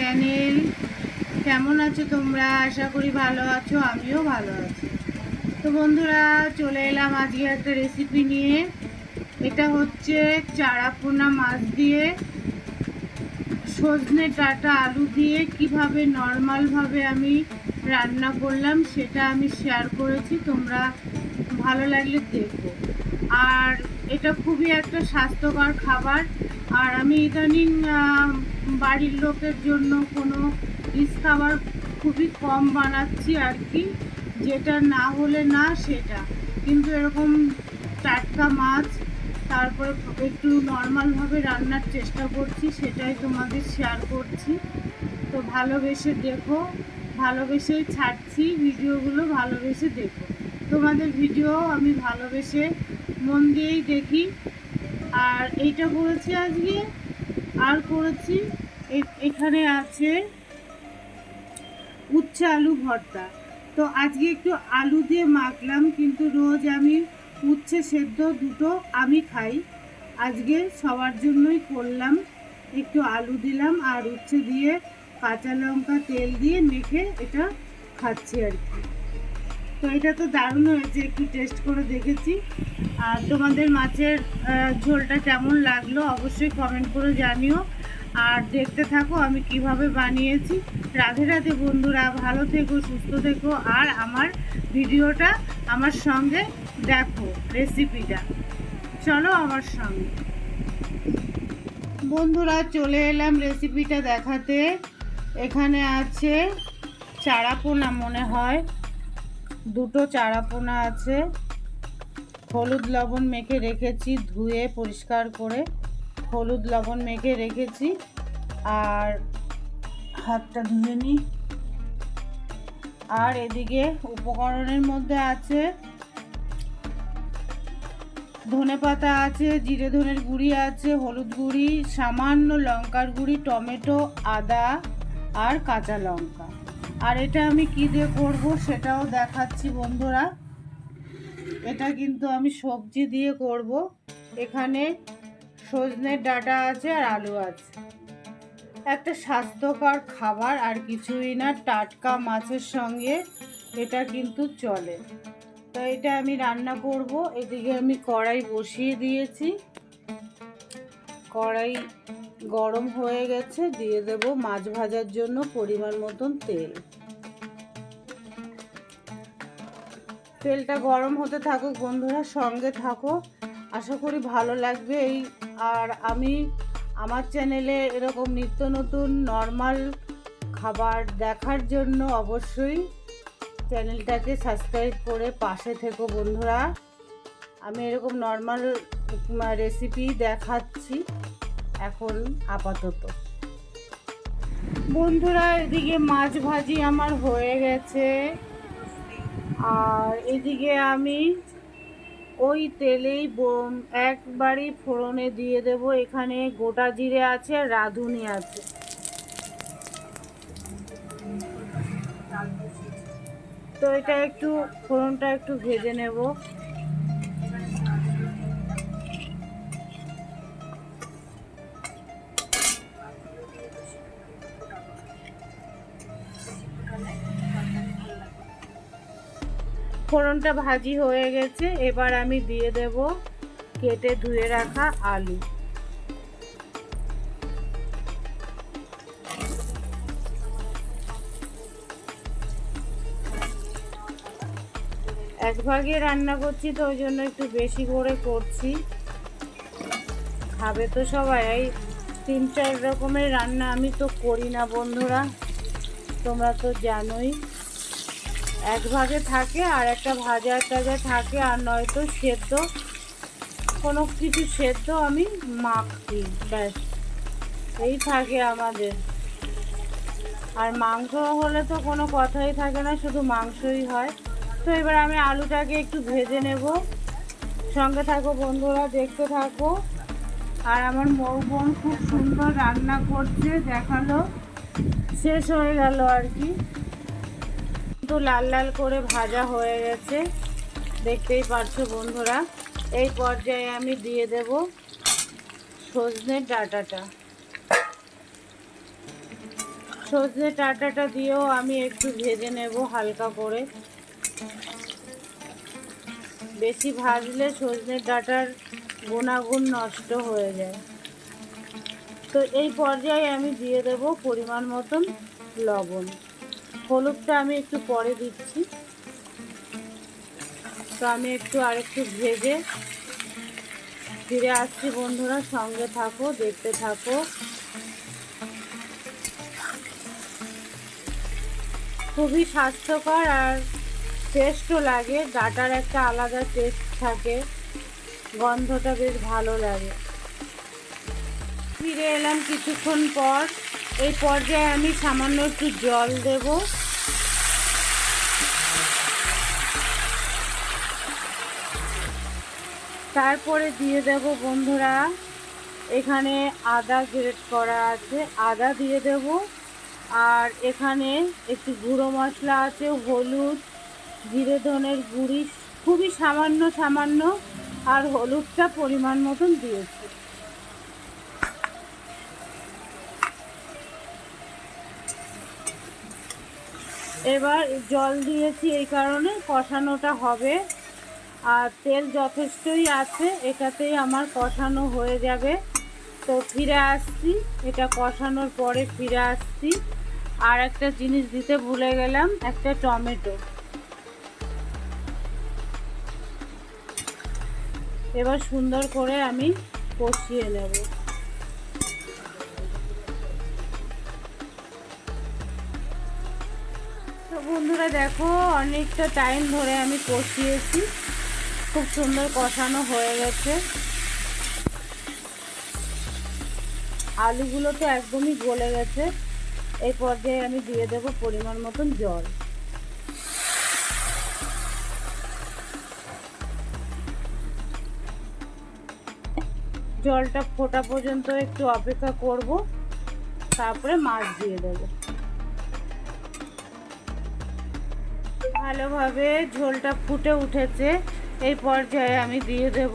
Channel. কেমন আছো তোমরা? আশা করি ভালো আছো, আমিও ভালো আছি। তো বন্ধুরা, চলে এলাম আজকে একটা রেসিপি নিয়ে। এটা হচ্ছে চারাপোনা মাছ দিয়ে সজনে ডাঁটা আলু দিয়ে কীভাবে নর্মালভাবে আমি রান্না করলাম সেটা আমি শেয়ার করেছি, তোমরা ভালো লাগলে দেখো। আর এটা খুবই একটা স্বাস্থ্যকর খাবার। আর আমি ইদানিং বাড়ির লোকের জন্য কোনো রিচ খাবার খুবই কম বানাচ্ছি আর কি। যেটা না হলে না সেটা। কিন্তু এরকম টাটকা মাছ, তারপরে একটু নর্মালভাবে রান্নার চেষ্টা করছি, সেটাই তোমাদের শেয়ার করছি। তো ভালোবেসে দেখো ভালোবেসেই ছাড়ছি ভিডিওগুলো, ভালোবেসে দেখো। তোমাদের ভিডিও আমি ভালোবেসে মন দিয়েই দেখি। আর এইটা করেছি আজকে, আর করেছি এখানে আছে উচ্ছে আলু ভর্তা। তো আজকে একটু আলু দিয়ে মাখলাম, কিন্তু রোজ আমি উচ্ছে সেদ্ধ দুটো আমি খাই। আজকে সবার জন্যই করলাম, একটু আলু দিলাম আর উচ্ছে দিয়ে কাঁচা লঙ্কা তেল দিয়ে মেখে এটা খাচ্ছি আর কি। তো এটা তো দারুণ হয়েছে, একটু টেস্ট করে দেখেছি। আর তোমাদের মাছের ঝোলটা কেমন লাগল অবশ্যই কমেন্ট করে জানিও। আর দেখতে থাকো আমি কীভাবে বানিয়েছি। রাধে রাধে বন্ধুরা, ভালো থেকো, সুস্থ থেকো। আর আমার ভিডিওটা আমার সঙ্গে দেখো রেসিপিটা চলো আমার সঙ্গে। বন্ধুরা, চলে এলাম রেসিপিটা দেখাতে। এখানে আছে চারাপোনা মনে হয়। দুটো চারাপোনা আছে। হলুদ লবণ মেখে রেখেছি, ধুয়ে পরিষ্কার করে হলুদ লবণ মেখে রেখেছি। আর হাতটা ধুয়ে নিই। আর এদিকে উপকরণের মধ্যে আছে ধনে পাতা আছে, জিরে ধনের গুঁড়ি আছে, হলুদ গুঁড়ি, সামান্য লঙ্কার গুঁড়ি, টমেটো, আদা আর কাঁচা লঙ্কা। আর এটা আমি কী দিয়ে করব সেটাও দেখাচ্ছি বন্ধুরা। এটা কিন্তু আমি সবজি দিয়ে করব। এখানে সজনের ডাটা আছে আর আলু আছে। একটা স্বাস্থ্যকর খাবার আর কিছুই না, টাটকা মাছের সঙ্গে এটা কিন্তু চলে। তো এটা আমি রান্না করব। এদিকে আমি কড়াই বসিয়ে দিয়েছি। কড়াই গরম হয়ে গেছে, দিয়ে দেব মাছ ভাজার জন্য পরিমাণ মতন তেল। তেলটা গরম হতে থাকুক বন্ধুরা, সঙ্গে থাকো। আশা করি ভালো লাগবে এই, আর আমি আমার চ্যানেলে এরকম নিত্য নতুন, নর্মাল খাবার দেখার জন্য অবশ্যই চ্যানেলটাকে সাবস্ক্রাইব করে পাশে থেকো বন্ধুরা। আমি এরকম নর্মাল রেসিপি দেখাচ্ছি এখন আপাতত। বন্ধুরা, এদিকে মাছ ভাজি আমার হয়ে গেছে। আর এদিকে আমি ওই তেলেই একবারই ফোড়নে দিয়ে দেব। এখানে গোটা জিরে আছে আর রাঁধুনি আছে। তো এটা একটু ফোড়নটা একটু ভেজে নেব। ফোড়নটা ভাজি হয়ে গেছে। এবার আমি দিয়ে দেব কেটে ধুয়ে রাখা আলু। এক ভাগে রান্না করছি তো, ওই জন্য একটু বেশি করে করছি। খাবে তো সবাই, এই তিন চার রকমের রান্না আমি তো করি না বন্ধুরা। তোমরা তো জানোই। এক ভাগে থাকে আর একটা ভাজা টাজা থাকে আর নয়তো সেদ্ধ, কোনো কিছু সেদ্ধ আমি মাখছি ব্যাস। এই থাকে আমাদের। আর মাংস হলে তো কোনো কথাই থাকে না, শুধু মাংসই হয়। তো এবার আমি আলুটাকে একটু ভেজে নেব। সঙ্গে থাকো বন্ধুরা, দেখতে থাকো। আর আমার মৌ বোন খুব সুন্দর রান্না করছে, দেখাল। শেষ হয়ে গেল আর কি। কিন্তু লাল লাল করে ভাজা হয়ে গেছে। দেখতেই পারছ বন্ধুরা, এই পর্যায়ে আমি দিয়ে দেব সজনের ডাটাটা। সজনে ডাঁটাটা দিয়েও আমি একটু ভেজে নেব হালকা করে। বেশি ভাজলে সজনে ডাটার গুণাগুণ নষ্ট হয়ে যায়। তো এই পর্যায়ে আমি দিয়ে দেব পরিমাণ মতন লবণ। হলুদটা আমি একটু পরে দিচ্ছি। তো আমি একটু আরেকটু ভেজে ফিরে আসছি বন্ধুরা, সঙ্গে থাকো, দেখতে থাকো। খুবই স্বাস্থ্যকর আর টেস্টও লাগে, ডাটার একটা আলাদা টেস্ট থাকে। গন্ধটা বেশ ভালো লাগে। ফিরে এলাম কিছুক্ষণ পর। এই পর্যায়ে আমি সামান্য একটু জল দেব। তারপরে দিয়ে দেব বন্ধুরা, এখানে আদা গ্রেট করা আছে, আদা দিয়ে দেব। আর এখানে একটু গুঁড়ো মশলা আছে, হলুদ, জিরে ধনের গুঁড়ি, খুবই সামান্য সামান্য, আর হলুদটা পরিমাণ মতন দিয়েছি। এবার জল দিয়েছি এই কারণে, কষানোটা হবে। আর তেল যথেষ্টই আছে, এটাতেই আমার কষানো হয়ে যাবে। তো ফিরে আসছি, এটা কষানোর পরে ফিরে আসছি। আর একটা জিনিস দিতে ভুলে গেলাম, একটা টমেটো। এবার সুন্দর করে আমি কষিয়ে নেব। বন্ধুরা দেখো, অনেকটা টাইম ধরে আমি কষিয়েছি। খুব সুন্দর কষানো হয়ে গেছে। আলুগুলো তো একদমই গলে গেছে। এই পর্যায়ে আমি দিয়ে দেব পরিমাণ মতন জল। জলটা ফোটা পর্যন্ত একটু অপেক্ষা করব। তারপরে মাছ দিয়ে দেবো। ভালোভাবে ঝোলটা ফুটে উঠেছে। এই পর্যায়ে আমি দিয়ে দেব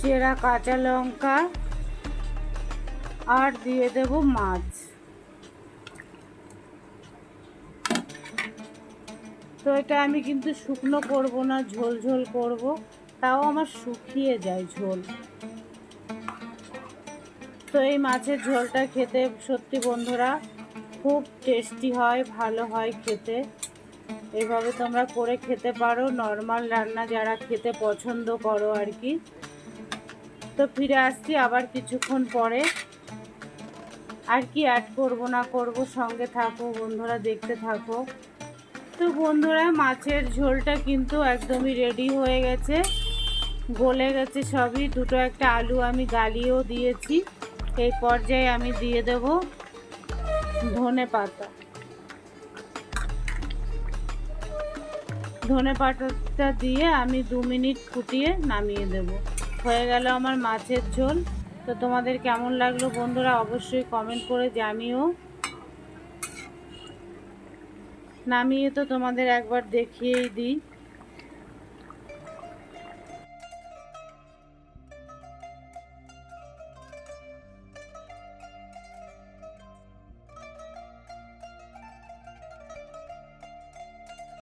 চেরা কাঁচা লঙ্কা আর দিয়ে দেব মাছ। তো এটা আমি কিন্তু শুকনো করব না, ঝোল ঝোল করব। তাও আমার শুকিয়ে যায় ঝোল। তো এই মাছের ঝোলটা খেতে সত্যি বন্ধুরা খুব টেস্টি হয়, ভালো হয় খেতে। এভাবে তোমরা করে খেতে পারো নর্মাল রান্না যারা খেতে পছন্দ করো আর কি। তো ফিরে আসছি আবার কিছুক্ষণ পরে। আর কি অ্যাড করব না করব, সঙ্গে থাকো, বন্ধুরা দেখতে থাকো। তো বন্ধুরা, মাছের ঝোলটা কিন্তু একদমই রেডি হয়ে গেছে। গলে গেছে সবই, দুটো একটা আলু আমি গালিয়েও দিয়েছি। এই পর্যায়ে আমি দিয়ে দেব ধনে পাতা। ধনে পাতাটা দিয়ে আমি দু মিনিট ফুটিয়ে নামিয়ে দেব। হয়ে গেল আমার মাছের ঝোল। তো তোমাদের কেমন লাগল বন্ধুরা অবশ্যই কমেন্ট করে জানিও। নামিয়ে তো তোমাদের একবার দেখিয়েই দিই।